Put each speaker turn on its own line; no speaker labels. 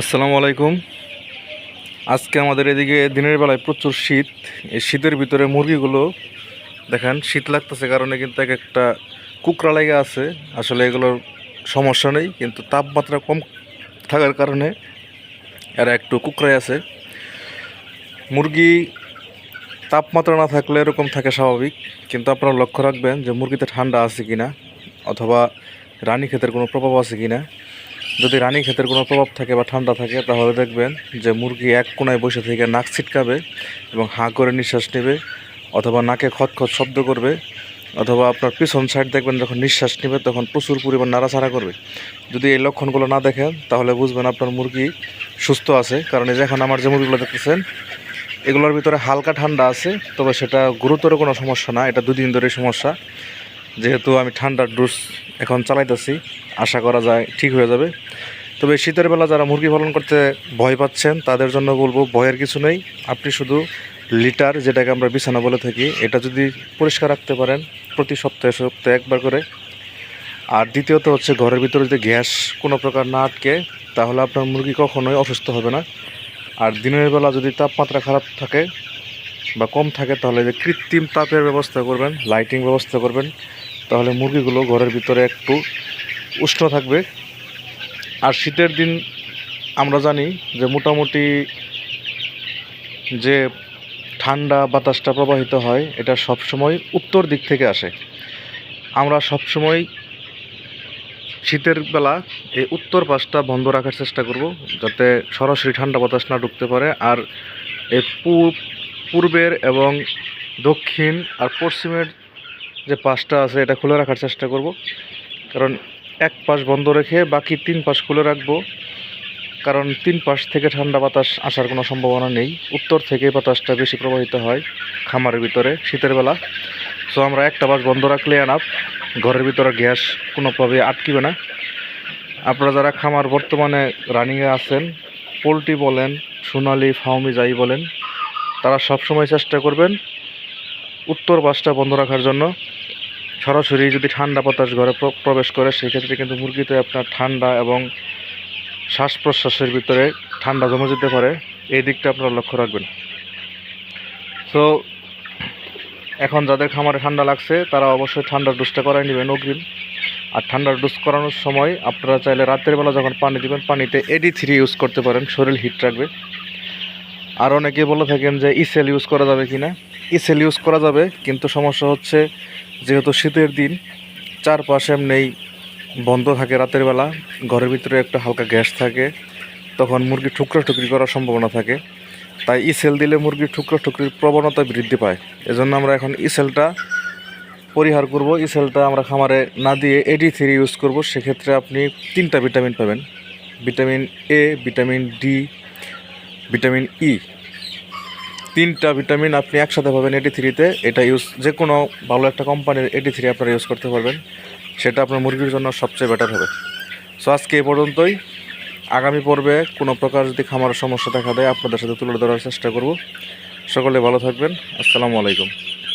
আসসালামু আলাইকুম। আজকে আমাদের এদিকে দিনের বেলায় প্রচুর শীত। এই শীতের ভিতরে মুরগিগুলো দেখেন, শীত লাগতেছে কারণে কিন্তু এক একটা কুকরা লেগে আছে। আসলে এগুলোর সমস্যা নেই, কিন্তু তাপমাত্রা কম থাকার কারণে এরা একটু কুকরাই আছে। মুরগি তাপমাত্রা না থাকলে এরকম থাকে স্বাভাবিক, কিন্তু আপনারা লক্ষ্য রাখবেন যে মুরগিতে ঠান্ডা আছে কিনা, অথবা রানী ক্ষেতের কোনো প্রভাব আছে কিনা। যদি রানী ক্ষেতের কোনো প্রভাব থাকে বা ঠান্ডা থাকে, তাহলে দেখবেন যে মুরগি এক কোনায় বসে থেকে নাক ছিটকাবে এবং হাঁ করে নিঃশ্বাস নেবে অথবা নাকে খতখত শব্দ করবে অথবা আপনার পিছন সাইড দেখবেন যখন নিঃশ্বাস নেবে, তখন প্রচুর পরিমাণ নাড়াচাড়া করবে। যদি এই লক্ষণগুলো না দেখেন, তাহলে বুঝবেন আপনার মুরগি সুস্থ আছে। কারণ এই এখন আমার যে মুরগিগুলো দেখতেছেন, এগুলোর ভিতরে হালকা ঠান্ডা আছে, তবে সেটা গুরুতর কোনো সমস্যা না। এটা দুদিন ধরে সমস্যা। যেহেতু আমি ঠান্ডার ডোজ এখন চালাইতেছি। আশা করা যায় ঠিক হয়ে যাবে। তবে শীতের বেলা যারা মুরগি পালন করতে ভয় পাচ্ছেন, তাদের জন্য বলব ভয়ের কিছু নেই। আপনি শুধু লিটার যেটাকে আমরা বিছানা বলে থাকি, এটা যদি পরিষ্কার রাখতে পারেন প্রতি সপ্তাহে সপ্তাহে একবার করে। আর দ্বিতীয়ত হচ্ছে ঘরের ভিতরে যদি গ্যাস কোনো প্রকার না আটকে, তাহলে আপনার মুরগি কখনোই অসুস্থ হবে না। আর দিনের বেলা যদি তাপমাত্রা খারাপ থাকে বা কম থাকে, তাহলে যে কৃত্রিম তাপের ব্যবস্থা করবেন, লাইটিং ব্যবস্থা করবেন। তাহলে মুরগিগুলো ঘরের ভিতরে একটু উষ্ণ থাকবে। আর শীতের দিন আমরা জানি যে মোটামুটি যে ঠান্ডা বাতাসটা প্রবাহিত হয়, এটা সবসময় উত্তর দিক থেকে আসে। আমরা সবসময় শীতের বেলা এই উত্তর পাশটা বন্ধ রাখার চেষ্টা করব, যাতে সরাসরি ঠান্ডা বাতাস না ঢুকতে পারে। আর এই পূর্বের এবং দক্ষিণ আর পশ্চিমের যে পাশটা আছে, এটা খুলে রাখার চেষ্টা করব। কারণ এক পাশ বন্ধ রেখে বাকি তিন পাশ খুলে রাখব। কারণ তিন পাশ থেকে ঠান্ডা বাতাস আসার কোনো সম্ভাবনা নেই। উত্তর থেকে বাতাসটা বেশি প্রবাহিত হয় খামারের ভিতরে শীতের বেলা। সো আমরা একটা পাশ বন্ধ রাখলে আনাপ ঘরের ভিতরে গ্যাস কোনোভাবে আটকিবে না। আপনারা যারা খামার বর্তমানে রানিংয়ে আছেন, পোলট্রি বলেন, সোনালি, ফাউমি, যাই বলেন, তারা সবসময় চেষ্টা করবেন উত্তর পাশটা বন্ধ রাখার জন্য। সরাসরি যদি ঠান্ডা বাতাস ঘরে প্রবেশ করে, সেক্ষেত্রে কিন্তু মুরগিতে আপনার ঠান্ডা এবং শ্বাস প্রশ্বাসের ভিতরে ঠান্ডা জমে যেতে পারে। এই দিকটা আপনারা লক্ষ্য রাখবেন। তো এখন যাদের খামারে ঠান্ডা লাগছে, তারা অবশ্যই ঠান্ডার ডোজটা করাই নেবেন অগ্রিম। আর ঠান্ডার ডোজ করানোর সময় আপনারা চাইলে রাতের বেলা যখন পানি দিবেন, পানিতে এডি থ্রি ইউজ করতে পারেন। শরীর হিট রাখবে। আর অনেকে বলে থাকেন যে ইসেল ইউজ করা যাবে কি না ইসেল ইউজ করা যাবে, কিন্তু সমস্যা হচ্ছে যেহেতু শীতের দিন, চারপাশে এমনি বন্ধ থাকে রাতের বেলা, ঘরের ভিতরে একটা হালকা গ্যাস থাকে, তখন মুরগি ঠুকরা ঠুকরি করার সম্ভাবনা থাকে। তাই ইসেল দিলে মুরগির ঠুকরা টুকরির প্রবণতা বৃদ্ধি পায়। এজন্য আমরা এখন ইসেলটা পরিহার করব। ইসেলটা আমরা খামারে না দিয়ে এডি থ্রি ইউজ করব। সেক্ষেত্রে আপনি তিনটা ভিটামিন পাবেন। Vitamin A vitamin D vitamin E তিনটা ভিটামিন আপনি একসাথে পাবেন এটি থ্রিতে এটা ইউজ যে কোনো ভালো একটা কোম্পানির এটি থ্রি আপনারা ইউজ করতে পারবেন। সেটা আপনার মুরগির জন্য সবচেয়ে বেটার হবে। সো আজকে এ পর্যন্তই। আগামী পর্বে কোনো প্রকার যদি খামারের সমস্যা দেখা দেয়, আপনাদের সাথে তুলে ধরার চেষ্টা করব। সকলে ভালো থাকবেন। আসসালামু আলাইকুম।